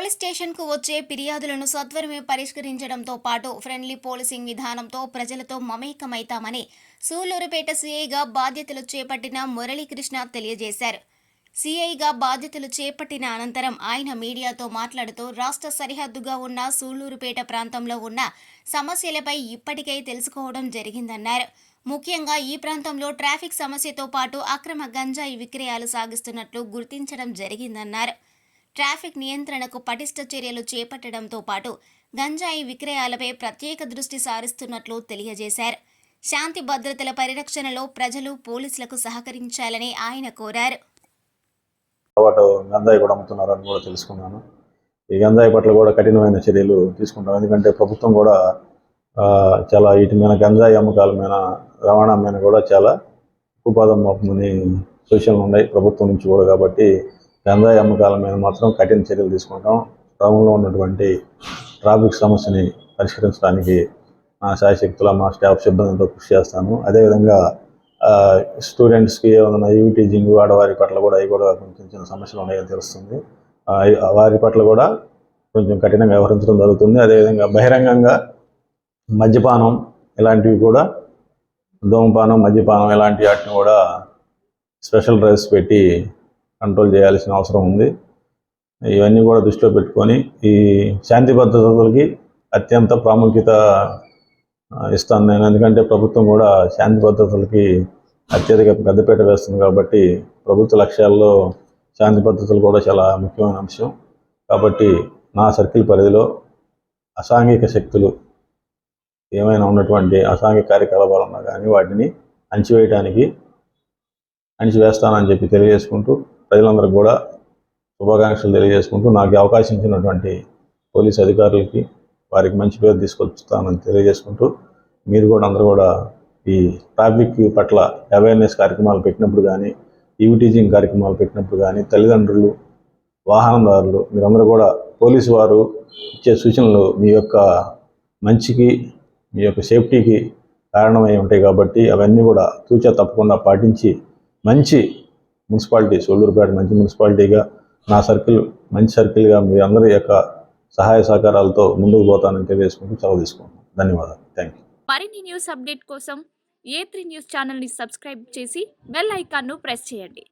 Police స్టేషన్కు వచ్చే ఫిర్యాదులను సత్వరమే పరిష్కరించడంతో పాటు ఫ్రెండ్లీ పోలీసింగ్ విధానంతో ప్రజలతో మమేకమైతామని సూళ్ళూరుపేట సీఐగా బాధ్యతలు చేపట్టిన మురళీకృష్ణ తెలియజేశారు. సీఐగా బాధ్యతలు చేపట్టిన అనంతరం ఆయన మీడియాతో మాట్లాడుతూ రాష్ట్ర సరిహద్దుగా ఉన్న సూళ్ళూరుపేట ప్రాంతంలో ఉన్న సమస్యలపై ఇప్పటికే తెలుసుకోవడం జరిగిందన్నారు. ముఖ్యంగా ఈ ప్రాంతంలో ట్రాఫిక్ సమస్యతో పాటు అక్రమ గంజాయి విక్రయాలు సాగిస్తున్నట్లు గుర్తించడం జరిగిందన్నారు. ట్రాఫిక్ నియంత్రణకు పటిష్ట చర్యలు చేపట్టడంతో పాటు గంజాయి విక్రయాలపై ప్రత్యేక దృష్టి సారిస్తున్నట్లు తెలియజేశారు. శాంతి భద్రతల పరిరక్షణలో ప్రజలు పోలీసులకు సహకరించాలని ఆయన కోరారు. గంజాయి కూడా అమ్ముతున్నారని కూడా తెలుసుకున్నాను. ఈ గంజాయి పట్ల కూడా కఠినమైన చర్యలు తీసుకుంటాం. ఎందుకంటే ప్రభుత్వం కూడా చాలా వీటి మీద గంజాయి అమ్మకాల మీద రవాణా మీద కూడా చాలా ఉపాధం మోపుతుందని సూచనలు ఉన్నాయి ప్రభుత్వం నుంచి కూడా. కాబట్టి గంజాయి అమ్మకాల మీద మాత్రం కఠిన చర్యలు తీసుకుంటాం. టౌన్లో ఉన్నటువంటి ట్రాఫిక్ సమస్యని పరిష్కరించడానికి మా శాయశక్తుల మా స్టాఫ్ సిబ్బందితో కృషి చేస్తాను. అదేవిధంగా స్టూడెంట్స్కి ఏమైనా యూటీ టీచింగ్ ఆడవారి పట్ల కూడా అవి కూడా కొంచెం చిన్న సమస్యలు ఉన్నాయని తెలుస్తుంది. వారి పట్ల కూడా కొంచెం కఠినంగా వ్యవహరించడం జరుగుతుంది. అదేవిధంగా బహిరంగంగా మద్యపానం ఇలాంటివి కూడా ధూమపానం మద్యపానం ఇలాంటి వాటిని కూడా స్పెషల్ డ్రైవ్స్ పెట్టి కంట్రోల్ చేయాల్సిన అవసరం ఉంది. ఇవన్నీ కూడా దృష్టిలో పెట్టుకొని ఈ శాంతి భద్రతలకి అత్యంత ప్రాముఖ్యత ఇస్తాను నేను ఎందుకంటే ప్రభుత్వం కూడా శాంతి భద్రతలకి అత్యధిక పెద్దపీట వేస్తుంది కాబట్టి ప్రభుత్వ లక్ష్యాల్లో శాంతి భద్రతలు కూడా చాలా ముఖ్యమైన అంశం. కాబట్టి నా సర్కిల్ పరిధిలో అసాంఘిక శక్తులు ఏమైనా ఉన్నటువంటి అసాంఘిక కార్యకలాపాలు ఉన్నా కానీ వాటిని అణిచివేయటానికి అణిచివేస్తానని చెప్పి తెలియజేసుకుంటూ ప్రజలందరికీ కూడా శుభాకాంక్షలు తెలియజేసుకుంటూ నాకు అవకాశం ఇచ్చినటువంటి పోలీస్ అధికారులకి వారికి మంచి పేరు తీసుకొస్తానని తెలియజేసుకుంటూ మీరు కూడా అందరూ కూడా ఈ ట్రాఫిక్ పట్ల అవేర్నెస్ కార్యక్రమాలు పెట్టినప్పుడు కానీ ఈవి టీచింగ్ కార్యక్రమాలు పెట్టినప్పుడు కానీ తల్లిదండ్రులు వాహనదారులు మీరందరూ కూడా పోలీసు వారు ఇచ్చే సూచనలు మీ యొక్క మంచికి మీ యొక్క సేఫ్టీకి కారణమై ఉంటాయి కాబట్టి అవన్నీ కూడా తూచా తప్పకుండా పాటించి మంచి మున్సిపాలిటీ సోలూరుపేట మంచి మున్సిపాలిటీగా నా సర్కిల్ మంచి సర్కిల్గా మీ అందరి యొక్క సహాయ సహకారాలతో ముందుకు పోతానని తెలియజేసుకుంటూ సెలవు తీసుకుంటాను ధన్యవాదాలు. Thank you. మరిన్ని న్యూస్ అప్డేట్ కోసం ఏ త్రీ న్యూస్ ఛానల్ని సబ్స్క్రైబ్ చేసి బెల్ ఐకాన్ను ప్రెస్ చేయండి.